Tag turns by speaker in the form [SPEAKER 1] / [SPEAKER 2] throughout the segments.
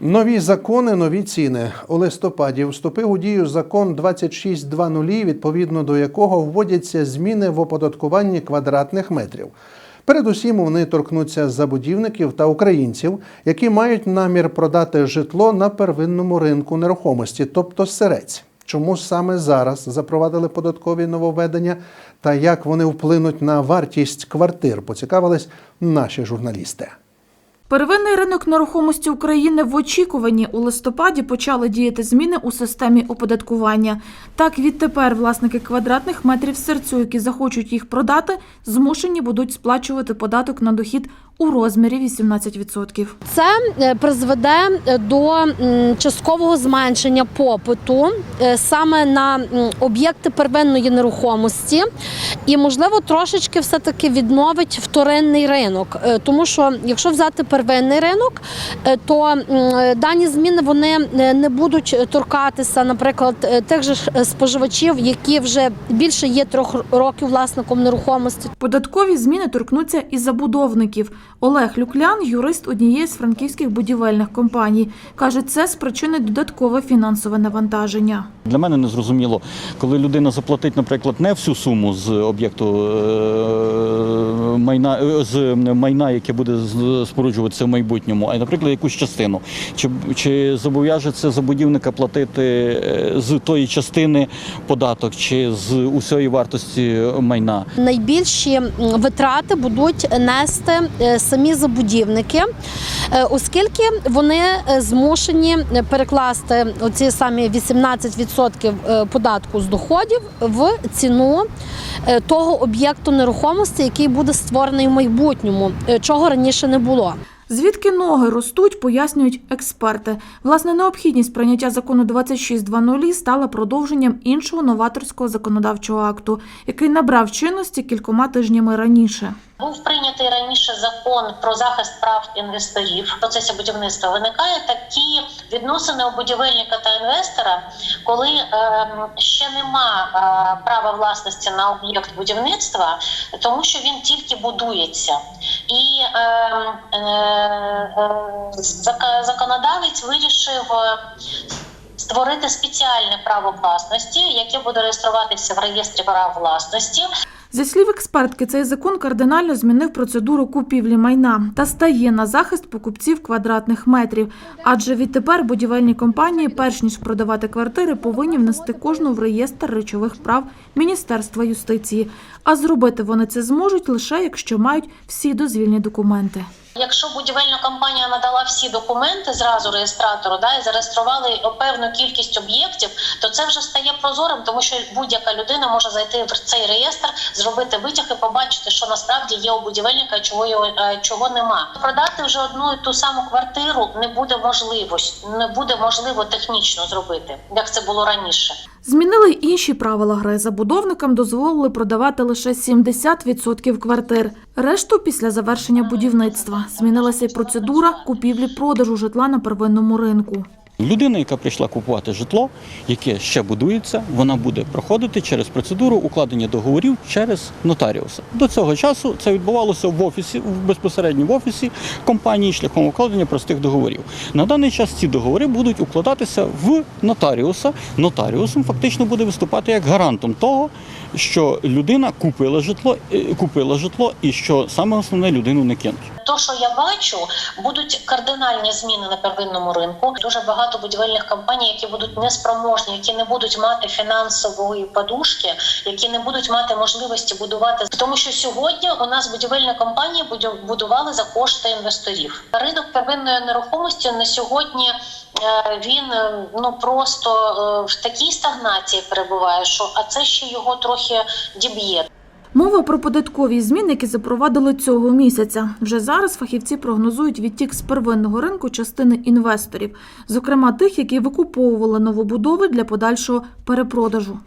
[SPEAKER 1] Нові закони, нові ціни. У листопаді вступив у дію закон 2620, відповідно до якого вводяться зміни в оподаткуванні квадратних метрів. Передусім вони торкнуться забудівників та українців, які мають намір продати житло на первинному ринку нерухомості, тобто сирець. Чому саме зараз запровадили податкові нововведення та як вони вплинуть на вартість квартир, поцікавились наші журналісти.
[SPEAKER 2] Первинний ринок нерухомості України в очікуванні у листопаді почали діяти зміни у системі оподаткування. Так, відтепер власники квадратних метрів серцю, які захочуть їх продати, змушені будуть сплачувати податок на дохід у розмірі 18%.
[SPEAKER 3] Це е, призведе е, до часткового зменшення попиту е, саме на об'єкти первинної нерухомості, і можливо трошечки все таки відновить вторинний ринок. Тому що якщо взяти первинний ринок, то дані зміни вони не будуть торкатися, наприклад, тих же споживачів, які вже більше є трьох років власником нерухомості.
[SPEAKER 2] Податкові зміни торкнуться і забудовників. Олег Люклян, юрист однієї з франківських будівельних компаній, каже, це спричинить додаткове фінансове навантаження.
[SPEAKER 4] Для мене не зрозуміло, коли людина заплатить, наприклад, не всю суму з об'єкту е, майна е, з майна, яке буде з- споруджуватися в майбутньому, а наприклад, якусь частину. Чи, чи зобов'яжеться забудівника платити е, з тої частини податок, чи з усієї вартості майна?
[SPEAKER 3] Найбільші витрати будуть нести самі забудівники, е, оскільки вони е, змушені перекласти оці самі 18% е, податку з доходів в ціну того об'єкту нерухомості, який буде створений в майбутньому, чого раніше не було.
[SPEAKER 2] Звідки ноги ростуть, пояснюють експерти. Власне, необхідність прийняття закону 2620 стала продовженням іншого новаторського законодавчого акту, який набрав чинності кількома тижнями раніше.
[SPEAKER 5] Був прийнятий раніше закон про захист прав інвесторів в процесі будівництва. Виникає такі відносини у будівельника та інвестора, коли ем, ще нема е, права власності на об'єкт будівництва, тому що він тільки будується, і ем, е, е, законодавець вирішив. е, Створити спеціальне право власності, яке буде реєструватися в реєстрі прав власності,
[SPEAKER 2] Зі слів експертки, цей закон кардинально змінив процедуру купівлі майна та стає на захист покупців квадратних метрів. Адже відтепер будівельні компанії, перш ніж продавати квартири, повинні внести кожну в реєстр речових прав Міністерства юстиції. А зробити вони це зможуть лише якщо мають всі дозвільні документи.
[SPEAKER 5] Якщо будівельна компанія надала всі документи зразу реєстратору, да і зареєстрували певну кількість об'єктів, то це вже стає прозорим, тому що будь-яка людина може зайти в цей реєстр, зробити витяг і побачити, що насправді є у будівельника, чого його чого нема. Продати вже одну і ту саму квартиру не буде можливості, не буде можливо технічно зробити, як це було раніше.
[SPEAKER 2] Змінили інші правила гри. Забудовникам дозволили продавати лише 70% квартир. Решту після завершення будівництва. Змінилася й процедура купівлі-продажу житла на первинному ринку.
[SPEAKER 4] Людина, яка прийшла купувати житло, яке ще будується, вона буде проходити через процедуру укладення договорів через нотаріуса. До цього часу це відбувалося в офісі, безпосередньо в офісі компанії шляхом укладення простих договорів. На даний час ці договори будуть укладатися в нотаріуса. Нотаріусом фактично буде виступати як гарантом того, що людина купила житло, е, купила житло, і що саме основне людину не кинуть.
[SPEAKER 5] То, що я бачу, будуть кардинальні зміни на первинному ринку. Дуже багато будівельних компаній, які будуть неспроможні, які не будуть мати фінансової подушки, які не будуть мати можливості будувати. Тому що сьогодні у нас будівельні компанії будували за кошти інвесторів. Ринок первинної нерухомості на сьогодні. е, Він е, ну просто е, в такій стагнації перебуває, що а це ще його трохи діб'є.
[SPEAKER 2] Мова про податкові зміни, які запровадили цього місяця. Вже зараз фахівці прогнозують відтік з первинного ринку частини інвесторів, зокрема тих, які викуповували новобудови для подальшого перепродажу.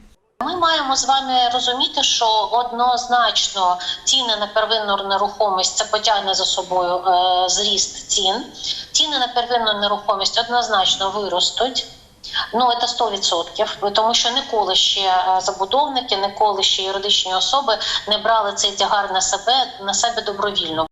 [SPEAKER 5] Ми маємо з вами розуміти, що однозначно ціни на первинну нерухомість це потягне за собою е, зріст цін. Ціни на первинну нерухомість однозначно виростуть. Ну, це 100%, тому що ніколи ще е, забудовники, ніколи ще юридичні особи не брали цей тягар на себе на себе добровільно.